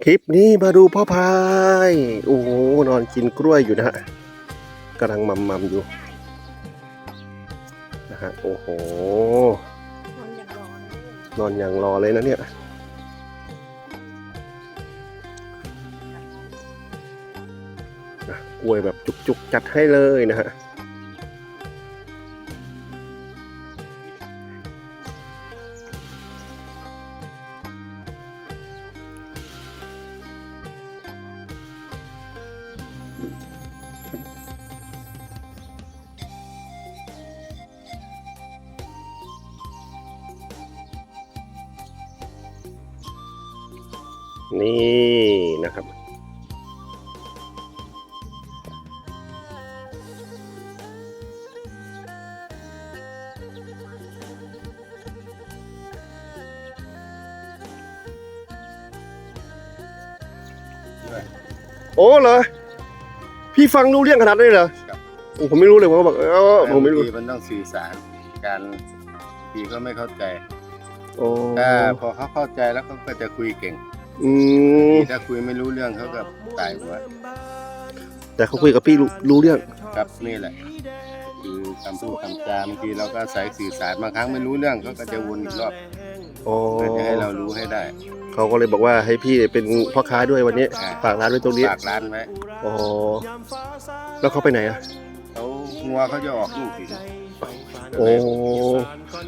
คลิปนี้มาดูพ่อพาย โอ้โหนอนกินกล้วยอยู่นะฮะกำลังมัมมัมอยู่นะฮะโอ้โห นอนอย่างรอเลยนะเนี่ยกล้วยแบบจุกๆจัดให้เลยนะฮะ นี่นะครับ โอ้เหรอพี่ฟังรู้เรื่องขนาดนี้เหรอครับ โอ้ผมไม่รู้เลยผมก็บอกเออผมไม่รู้ บางทีมันต้องสื่อสารกันบางทีก็ไม่เข้าใจ โอ้ถ้าพอเขาเข้าใจแล้วเขาก็จะคุยเก่ง อืมถ้าคุยไม่รู้เรื่องเขาก็ตายหัวแต่เขาคุยกับพี่รู้รู้เรื่องครับนี่แหละ คือคำพูดคำจาบางทีเราก็อาศัยสื่อสารบางครั้งไม่รู้เรื่องเขาก็จะวนอีกรอบอ๋อเพื่อจะให้เรารู้ให้ได้เขาก็เลยบอกว่าให้พี่เป็นพ่อค้าด้วยวันนี้อ่าฝากร้านไว้ตรงนี้ฝากร้านไว้อ๋อแล้วเขาไปไหนอะเขางัวเขาจะออกลูกอีก โอ้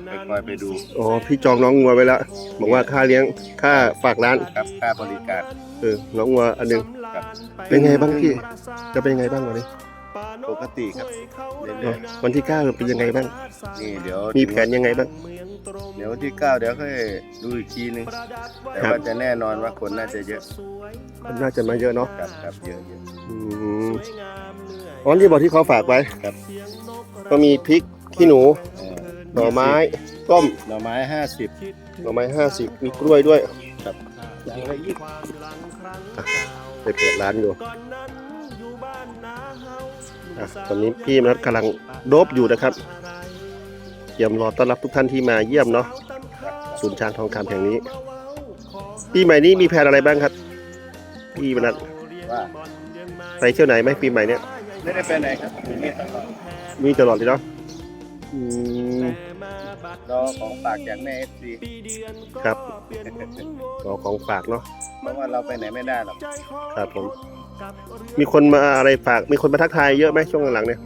ไปคอยไปดูอ๋อพี่จองน้องงัวไว้แล้วบอกว่าค่าเลี้ยงค่าฝากร้านครับค่าบริการเออน้องงัวอันหนึงครับเป็นไงบ้างพี่ จะเป็นยังไงบ้างวันนี้ปกติครับเนเรื่ออะยวันที่เก้าเป็นยังไงบ้างๆนี่เดี๋ยวมีแผนยังไงบ้างเดี๋ยววันที่เก้าเดี๋ยวค่อยดูอีกทีนึงแต่ครับว่าจะแน่นอนว่าคนน่าจะเยอะมันน่าจะมาเยอะเนาะครับครับเยอะเยอะอืมอ๋อที่บอกที่เขาฝากไว้ครับ ก็มีพริก ขี้หนูเอ่อหน่อไม้ต้มหน่อไม้ห้าสิบหน่อไม้ห้าสิบมีกล้วยด้วยครับอย่างละยี่ไปเปิดร้านอยู่อะตอนนี้พี่มนัทกำลังโดบอยู่นะครับเตรียมรอต้อนรับทุกท่านที่มาเยี่ยมเนาะศูนย์ช้างทองคำแห่งนี้ ปีใหม่นี้มีแผนอะไรบ้างครับ พี่มนัทว่าไปเที่ยวไหนไหมปีใหม่เนี้ยไม่ได้ไปไหนครับอยู่นี่ตลอดมีตลอดเลยเนาะอืม รอของฝากจากแม่เอฟซีครับรอของฝากเนาะเพราะว่าเราไปไหนไม่ได้หรอกครับผม มีคนมาอะไรฝาก มีคนมาทักทายเยอะไหมช่วงหลังๆเนี่ย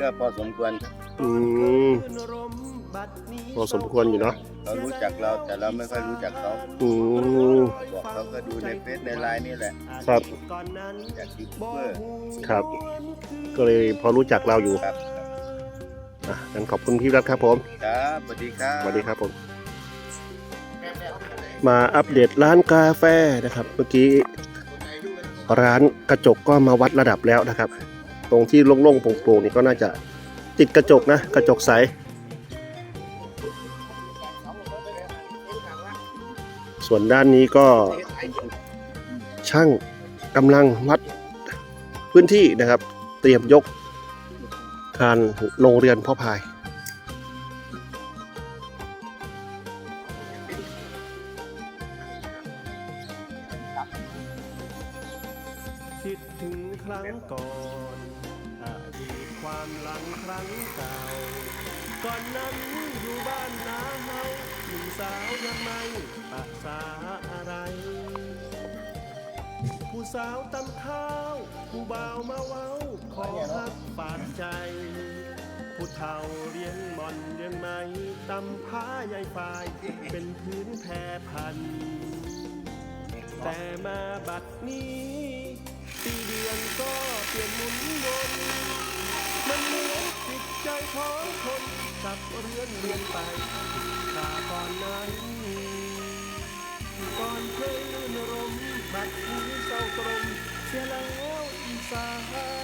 ก็พอสมควรครับอืมพอสมควรอยู่เนาะเขารู้จักเราแต่เราไม่ค่อยรู้จักเขาอืมบอกเขาก็ดูในเฟซในไลน์นี่แหละครับจากยูทูบเบอร์ครับ ก็เลยพอรู้จักเราอยู่ครับ อะงั้นขอบคุณพี่รัฐครับผมครับสวัสดีครับสวัสดีครับผม มาอัปเดตร้านกาแฟนะครับ เมื่อกี้ร้านกระจกก็มาวัดระดับแล้วนะครับ ตรงที่โล่งๆโปร่งๆนี่ก็น่าจะติดกระจกนะ กระจกใสส่วนด้านนี้ก็ช่างกำลังวัดพื้นที่นะครับ เตรียมยก คานโรงเรียนพ่อพาย คิดถึงครั้งก่อนอดีตความหลังครั้งเก่า ก่อนนั้นอยู่บ้านนาเฮาหนุ่มสาวยังไม่ปะสาอะไร ผู้สาวตำข้าวผู้บ่าวมาเว้า ขอฮักปาดใจ ผู้เฒ่าเลี้ยงมอนเลี้ยงไม้ตำผ้าใยฝ่าย เป็นพื้นแพรพัน แต่มาบัดนี้ปีเดือนก็เปลี่ยนหมุนวนมันเหมือนจิตใจของคนกับเรือนเรียนไปตาก่อนนั้นก่อนเพลงรมบัดนี้เศร้าตรมเสียแล้วอีสา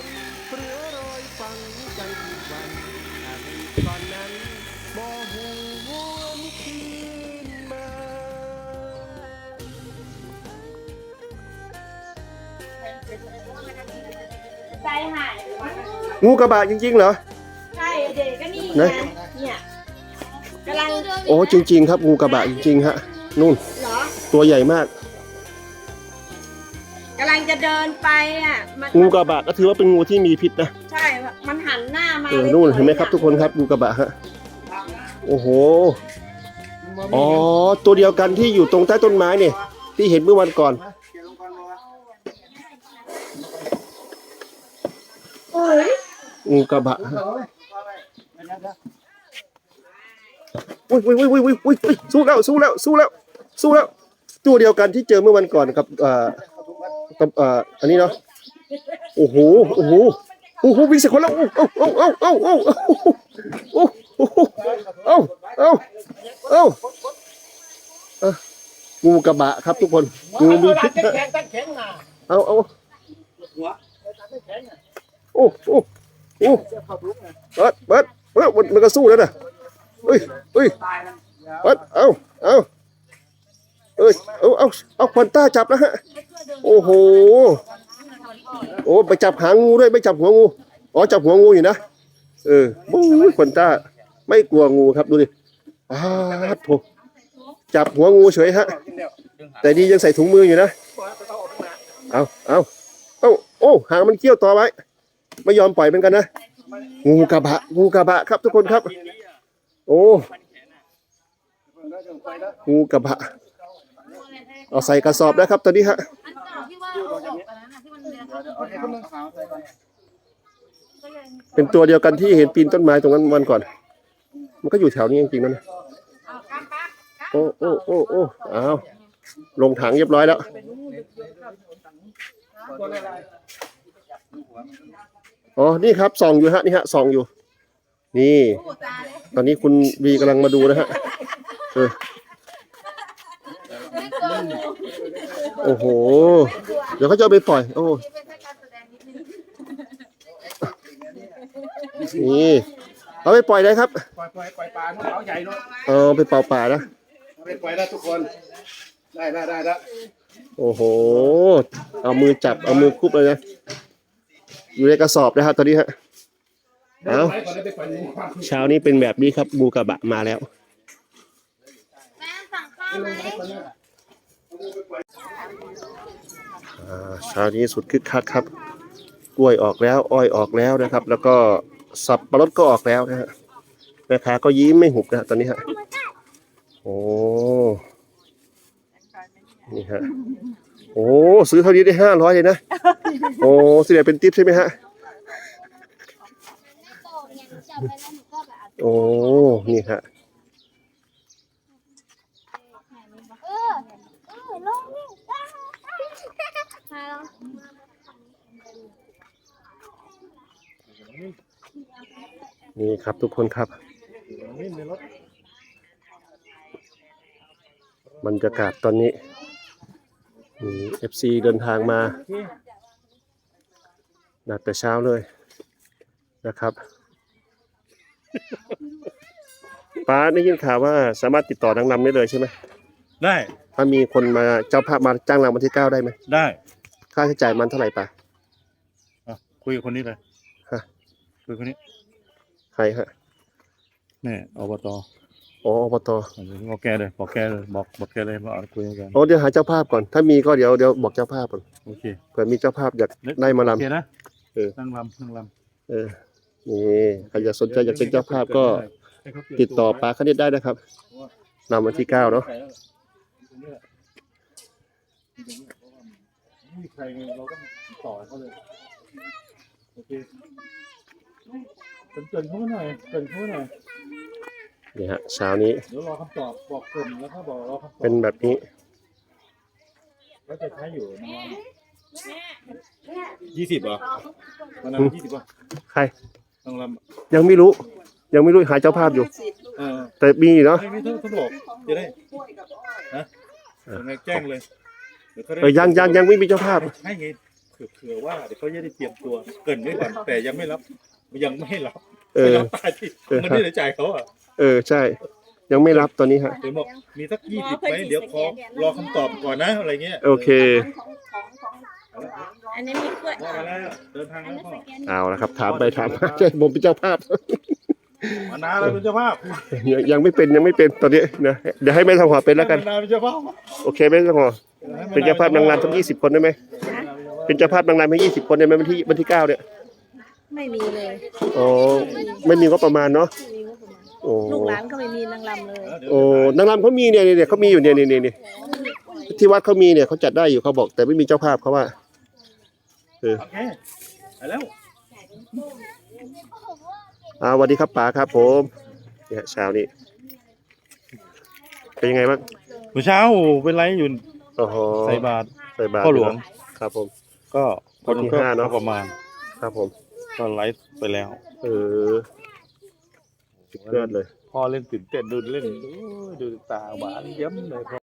น เปลือรอยฟังใจทุกวันอดีตก่อนนั้นบ่หูวนคืนมา ใจหายงูกระบะจริงๆเหรอ ใช่เด็กก็นี่ไหนไงเนี่ยกำลังโอ้จริง ๆ ครับงูกระบะจริงๆฮะนู่นเหรอตัวใหญ่มากกำลัง จะเดินไปอะมันงูกระบะก็ถือว่าเป็นงูที่มีพิษนะใช่ มันหันหน้ามาเออลยนู่นเห็นไหมครับทุกคนครับงูกระบะฮะโอ้โหอ๋อตัวเดียวกันที่อยู่ตรงใต้ต้นไม้เนี่ยที่เห็นเมื่อวันก่อนเอ้ยงูกระบะฮะอุ้ยอุ้ยอุ้ยอุ้ยอุ้ยอุ้ยอุ้ยสู้แล้วสู้แล้วสู้แล้วสู้แล้วตัวเดียวกันที่เจอเมื่อวันก่อนครับเอ่อกับ เอ่ออันนี้เนาะโอ้โหโอ้โหโอ้โหวิ่งใส่คนแล้วโอ้โอ้โอ้โอ้โอ้โอ้โอ้โอ้โอ้โอ้โอ้เอ้งูกระบะครับทุกคนงูมีพิษเอาเอาโอ้โอ้โอ้เบิดเบิดเบิดมันมันก็สู้แล้วนะเฮ้ยเฮ้ยเบิดเอาเอา เอ้ยเอาเอาเอาควันต้าจับแล้วฮะ โอ้โห โอ้ไปจับหางงูด้วยไม่จับหัวงู อ๋อจับหัวงูอยู่นะ เออโอ้ยควันต้าไม่กลัวงูครับดูดิอ้าวโถจับหัวงูเฉยฮะ แต่ดียังใส่ถุงมืออยู่นะ เอาเอาเอาโอ้หางมันเกี้ยวต่อไว้ไม่ยอมปล่อยเหมือนกันนะ งูกระบะ งูกระบะครับทุกคนครับ โอ้งูกระบะ เอาใส่กระสอบนะครับตอนนี้ฮะอันเก่าที่ว่าเอาออกไปแล้วนะที่มันเรียนเขาเป็นตัวเดียวกันที่เห็นปีนต้นไม้ตรงนั้นวันก่อน มันก็อยู่แถวนี้จริงๆนั่นนะโอ้โอ้โอ้โอ้เอาลงถังเรียบร้อยแล้ว อ๋อ นี่ครับส่องอยู่ฮะ นี่ฮะส่องอยู่ นี่ ตอนนี้คุณวีกำลังมาดูนะฮะ เออ โอ้โห เดี๋ยวเขาจะเอาไปปล่อย โอ้เป็นแค่การแสดงนิดนึงนี่เอาไปปล่อยได้ครับ ปล่อยปล่อยปล่อยปลาเขาใหญ่เนาะเอาไปเป่าป่านะ เอาไปปล่อยแล้วทุกคน ได้ได้ได้แล้วโอ้โห เอามือจับ เอามือคุบเลยนะ อยู่ในกระสอบนะฮะตอนนี้ฮะ เอาไปก่อนได้ไปปล่อยงูความเช้านี้เป็นแบบนี้ครับบูกระบะมาแล้ว แม่สั่งข้าวไหมอ่า เช้านี้สุดคึกคักครับ กล้วยออกแล้ว อ้อยออกแล้วนะครับ แล้วก็สับปะรดก็ออกแล้วนะฮะแม่ค้าก็ยิ้มไม่หุบนะฮะตอนนี้ฮะโอ้นี่ฮะโอ้ซื้อเท่านี้ได้ห้าร้อยเลยนะ โอ้สิเดียเป็นทิปใช่ไหมฮะโอ้นี่ฮะ เออเออลงนี่มาลอง นี่ครับทุกคนครับ บรรยากาศตอนนี้เอฟซีเดินทางมานัดแต่เช้าเลยนะครับป้าได้ยินข่าวว่าสามารถติดต่อนางรำได้เลยใช่ไหมได้ถ้ามีคนมาเจ้าภาพมาจ้างรำวันที่เก้าได้ไหมได้ ค่าใช้จ่ายมันเท่าไหร่ป้าอะคุยกับคนนี้เลยฮะคุยกับคนนี้ ใครฮะแนี่อบตอ๋ออบตบอกแกเลยบอกแกเลยบอกบอกแกเลยมาเอาคุยกันโอ้เดี๋ยวหาเจ้าภาพก่อน ถ้ามีก็เดี๋ยวเดี๋ยวบอกเจ้าภาพก่อนโอเคเผื่อมีเจ้าภาพอยากได้มาโอรำเคนะเออนั่งลำนั่งลำเออนี่ใครอยากสนใจอยากเป็นเจ้าภาพก็ ติดต่อปาคณิตได้นะครับนำวันที่เก้าเนาะไม่มีใครไงเราต้องต่อเขาเลยโอเค เกินๆเขาหน่อยเกินเขาหน่อยนี่ฮะเช้านี้เดี๋ยวรอคำตอบบอกกลุ่มแล้วถ้าบอกรอคำตอบเป็นแบบนี้แล้วจะใช้อยู่ประมาณยี่สิบเหรอวันนั้นยี่สิบป่ะใครนั่งลยังไม่รู้ ยังไม่รู้หาเจ้าภาพอยู่ำเออแต่มีเนาะไม่ไม่ต้องต้องบอกจะได้ฮะยังไงแจ้งเลยดี๋วขาได้เออยังยังยังไม่มีเจ้าภาพให้ไงเผื่อเผื่อว่าเดี๋ยวเขาจะได้เตรียมตัวเกรินไว้ก่อนแต่ยังไม่รับ ยังไม่ให้รับเอไม่อ รับตายที่เออ มันไม่ได้จ่ายเขาอะเออใช่ ยังไม่รับตอนนี้ฮะ เดี๋ยวบอกมีสักยี่สิบไหมเดี๋ยวขอรอคำตอบก่อนนะอะไรเงี้ยโอเคอันนี้มีกล้วยว่ามาแล้วเดินทางแล้วพ่อเอาละครับ ถามไปถามมาใช่ผมเป็นเจ้าภาพ มานาเราเป็นเจ้าภาพยังยังไม่เป็นยังไม่เป็นตอนนี้นะเดี๋ยวให้แม่ทองหอเป็นแล้วกัน มานาเป็นเจ้าภาพโอเคแม่ทองหอเป็นเจ้าภาพนางรำทั้งยี่สิบคนได้ไหมอ่าเป็นเจ้าภาพนางรำให้ยี่สิบคนได้ไหมวันที่วันที่เก้าเนี่ย ไม่มีเลยอ๋อไม่มีงบประมาณเนาะไม่มีงบประมาณโอ้ลูกหลานก็ไม่มีนางรำเลยโอ้นางรำเขามีเนี่ยเนี่ยเขามีอยู่เนี่ยเนี่ยเนี่ยที่วัดเขามีเนี่ยเขาจัดได้อยู่เขาบอก แต่ไม่มีเจ้าภาพเขาว่าโอเคไปแล้วอ่าสวัสดีครับป๋าครับ ผมเนี่ยเช้านี้เป็นยังไงบ้างเมื่อเช้าเป็นไรอยู่โอ้โหใส่บาตรใส่บาตรพ่อหลวงครับผม ก็วันที่ห้าเนอะประมาณ ครับผม ก็ไลฟ์ไปแล้ว เออสุดยอดเลย พ่อเล่นตื่นเต้นดูเล่นโอ้ยดูตาหวานเยิ้มเลย